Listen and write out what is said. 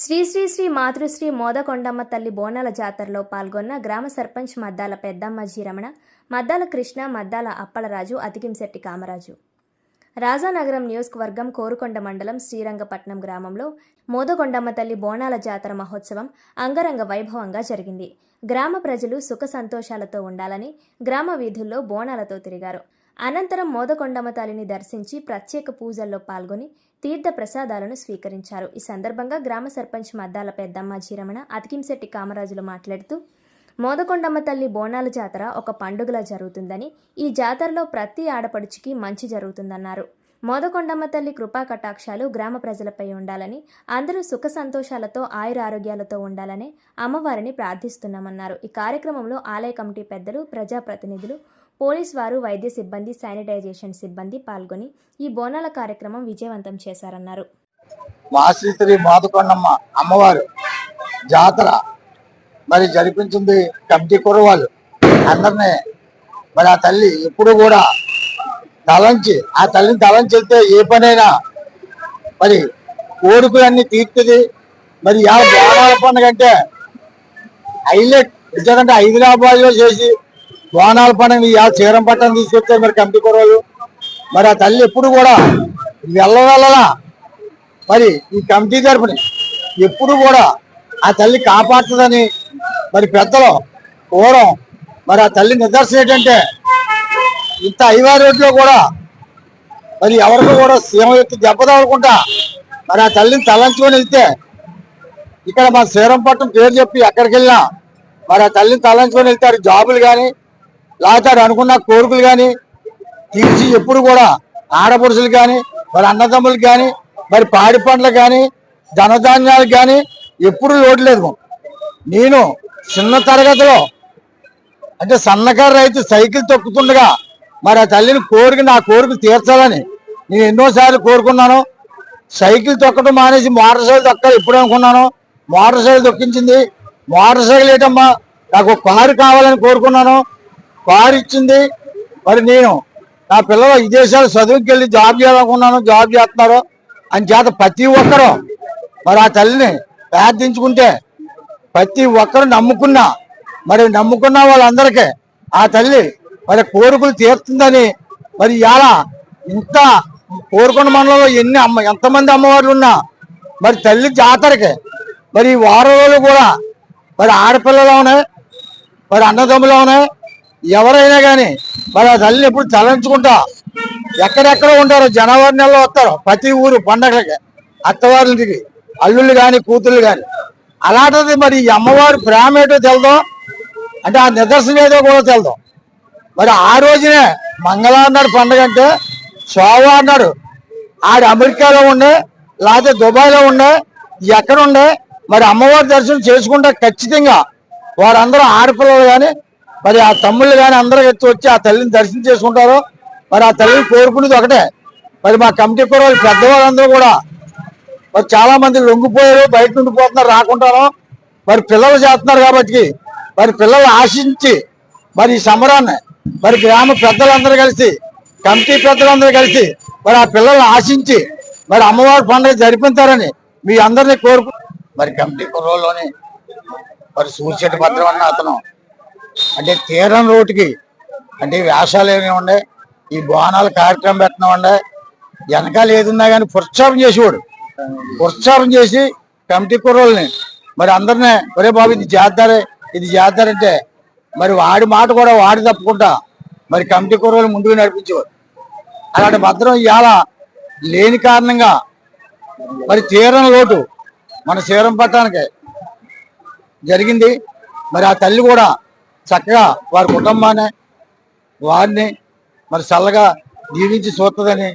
శ్రీ శ్రీ శ్రీ మాతృశ్రీ మోదకొండమ్మ తల్లి బోనాల జాతరలో పాల్గొన్న గ్రామ సర్పంచ్ మద్దాల పెద్దమ్మ జీరమణ మద్దాల కృష్ణ మద్దాల అప్పలరాజు అతికింశెట్టి కామరాజు. రాజానగరం నియోజకవర్గం కోరుకొండ మండలం శ్రీరంగపట్నం గ్రామంలో మోదకొండమ్మ తల్లి బోనాల జాతర మహోత్సవం అంగరంగ వైభవంగా జరిగింది. గ్రామ ప్రజలు సుఖ సంతోషాలతో ఉండాలని గ్రామ వీధుల్లో బోనాలతో తిరిగారు. అనంతరం మోదకొండమ్మ తల్లిని దర్శించి ప్రత్యేక పూజల్లో పాల్గొని తీర్థ ప్రసాదాలను స్వీకరించారు. ఈ సందర్భంగా గ్రామ సర్పంచ్ మద్దాల పెద్దమ్మ జీరమణ అతికింశెట్టి కామరాజులు మాట్లాడుతూ మోదకొండమ్మ తల్లి బోనాల జాతర ఒక పండుగలా జరుగుతుందని ఈ జాతరలో ప్రతి ఆడపడుచుకి మంచి జరుగుతుందన్నారు. మోదకొండమ్మ తల్లి కృపా కటాక్షాలు గ్రామ ప్రజలపై ఉండాలని అందరూ సుఖ సంతోషాలతో ఆయుర ఆరోగ్యాలతో ఉండాలని అమ్మవారిని ప్రార్థిస్తున్నామన్నారు. ఈ కార్యక్రమంలో ఆలయ కమిటీ పెద్దలు ప్రజాప్రతినిధులు పోలీస్ వారు వైద్య సిబ్బంది శానిటైజేషన్ సిబ్బంది పాల్గొని ఈ బోనాల కార్యక్రమం విజయవంతం చేశారన్నారు. మా శ్రీ అమ్మవారు జాతర మరి జరిపించింది కమిటీ కుర్రవాళ్ళు. అందరినీ మరి ఆ తల్లి ఎప్పుడు కూడా తలంచి ఆ తల్లిని తలంచి వెళ్తే ఏ పనైనా మరి కోరికలన్నీ తీర్చుది. మరి ఆ బోనాల పండుగ అంటే హైలైట్. ఎందుకంటే హైదరాబాద్లో చేసి బోనాల పండుగ యా చీరం పట్టణం తీసుకొచ్చారు మరి కమిటీ కుర్రవాళ్ళు మరి ఆ తల్లి ఎప్పుడు కూడా వెళ్ళవెళ్ళలా మరి ఈ కమిటీ తరపుని ఎప్పుడు కూడా ఆ తల్లి కాపాడుతుందని మరి పెద్దలు కోరం. మరి ఆ తల్లి నిదర్శనం ఏంటంటే ఇంత ఐవారి రోడ్లో కూడా మరి ఎవరికి కూడా సీమ ఎత్తి దెబ్బ తగలకుండా మరి ఆ తల్లిని తలంచుకొని వెళ్తే ఇక్కడ మా శ్రీరంపట్నం పేరు చెప్పి ఎక్కడికి వెళ్ళినా మరి ఆ తల్లిని తలంచుకొని వెళ్తారు జాబులు కానీ లేకపోతే అనుకున్న కోరికలు కానీ తీర్చి ఎప్పుడు కూడా ఆడపడుచులు కానీ మరి అన్నదమ్ములకు కానీ మరి పాడి పండ్లు కానీ ధనధాన్యాలకు కానీ ఎప్పుడు లోటు లేదు నేను చిన్న తరగతిలో అంటే సన్నకారు రైతు సైకిల్ తొక్కుతుండగా మరి ఆ తల్లిని కోరిక నా కోరిక తీర్చాలని నేను ఎన్నోసార్లు కోరుకున్నాను. సైకిల్ తొక్కడం మానేసి మోటార్ సైకిల్ తొక్కాలి ఎప్పుడు అనుకున్నాను. మోటార్ సైకిల్ తొక్కించింది. మోటార్ సైకిల్ ఏంటమ్మా నాకు కారు కావాలని కోరుకున్నాను. కారు ఇచ్చింది మరి నేను నా పిల్లలు విదేశాలు చదువుకి వెళ్ళి జాబ్ చేయాలనుకున్నాను జాబ్ చేస్తున్నారు. అని చేత ప్రతి ఒక్కరూ మరి ఆ తల్లిని ప్రార్థించుకుంటే ప్రతి ఒక్కరు నమ్ముకున్నా మరి నమ్ముకున్న వాళ్ళందరికీ ఆ తల్లి మరి కోరికలు తీరుతుందని మరి ఇలా ఇంత కోరుకున్న మండలంలో ఎన్ని అమ్మ ఎంతమంది అమ్మవార్లు ఉన్నా మరి తల్లి జాతరకి మరి ఈ వారం రోజులు కూడా మరి ఆడపిల్లలోనే మరి అన్నదమ్ములోనే ఎవరైనా కానీ మరి ఆ తల్లిని ఎప్పుడు తలంచుకుంటా? ఎక్కడెక్కడ ఉంటారో జనవరి నెలలో వస్తారు ప్రతి ఊరు పండగలకి అత్తవారింటికి అల్లుళ్ళు కానీ కూతుళ్ళు కానీ అలాంటిది మరి ఈ అమ్మవారి ప్రేమ ఏంటో తెలదాం? అంటే ఆ నిదర్శనం ఏదో కూడా తెలదాం? మరి ఆ రోజునే మంగళవారం నాడు పండగ అంటే సోమవారం నాడు ఆడు అమెరికాలో ఉండే లేకపోతే దుబాయ్లో ఉండే ఎక్కడ ఉండే మరి అమ్మవారి దర్శనం చేసుకుంటే ఖచ్చితంగా వారందరూ ఆడపిల్లలు కానీ మరి ఆ తమ్ముళ్ళు కానీ అందరూ ఎత్తి వచ్చి ఆ తల్లిని దర్శనం చేసుకుంటారు మరి ఆ తల్లిని కోరుకునేది ఒకటే. మరి మా కమిటీ కుర్రవాళ్ళు పెద్దవాళ్ళందరూ కూడా మరి చాలా మంది లొంగిపోయారు బయట నుండి పోతున్నారు రాకుంటారు మరి పిల్లలు చేస్తున్నారు కాబట్టి మరి పిల్లలు ఆశించి మరి ఈ సమరాన్ని మరి గ్రామ పెద్దలందరూ కలిసి కమిటీ పెద్దలందరూ కలిసి మరి ఆ పిల్లలు ఆశించి మరి అమ్మవారి పండుగ జరిపించారని మీ అందరినీ కోరుకు మరి కమిటీ కుర్రోలోని మరి సూర్చెట్టు భద్రం అన్న అతను అంటే తీరం రోడ్డుకి అంటే వ్యాసాలు ఏమి ఉండే ఈ బోనాల కార్యక్రమం పెట్టడం ఉండే వెనకాల ఏదున్నా కానీ పురస్కారం చేసేవాడు. పురస్కారం చేసి కమిటీ కుర్రోళ్ళని మరి అందరినీ ఒరే బాబు ఇది చేద్దారే ఇది చేద్దారంటే మరి వాడి మాట కూడా వాడి తప్పుకుంటా. మరి కమిటీ కుర్రోళ్ళు ముందుకు నడిపించేవారు. అలాంటి భద్రం ఇవాళ లేని కారణంగా మరి తీరం లోటు మన తీరం పట్టడానికి జరిగింది. మరి ఆ తల్లి కూడా చక్కగా వారి కుటుంబాన్ని వారిని మరి చల్లగా దీవించి చూస్తుందని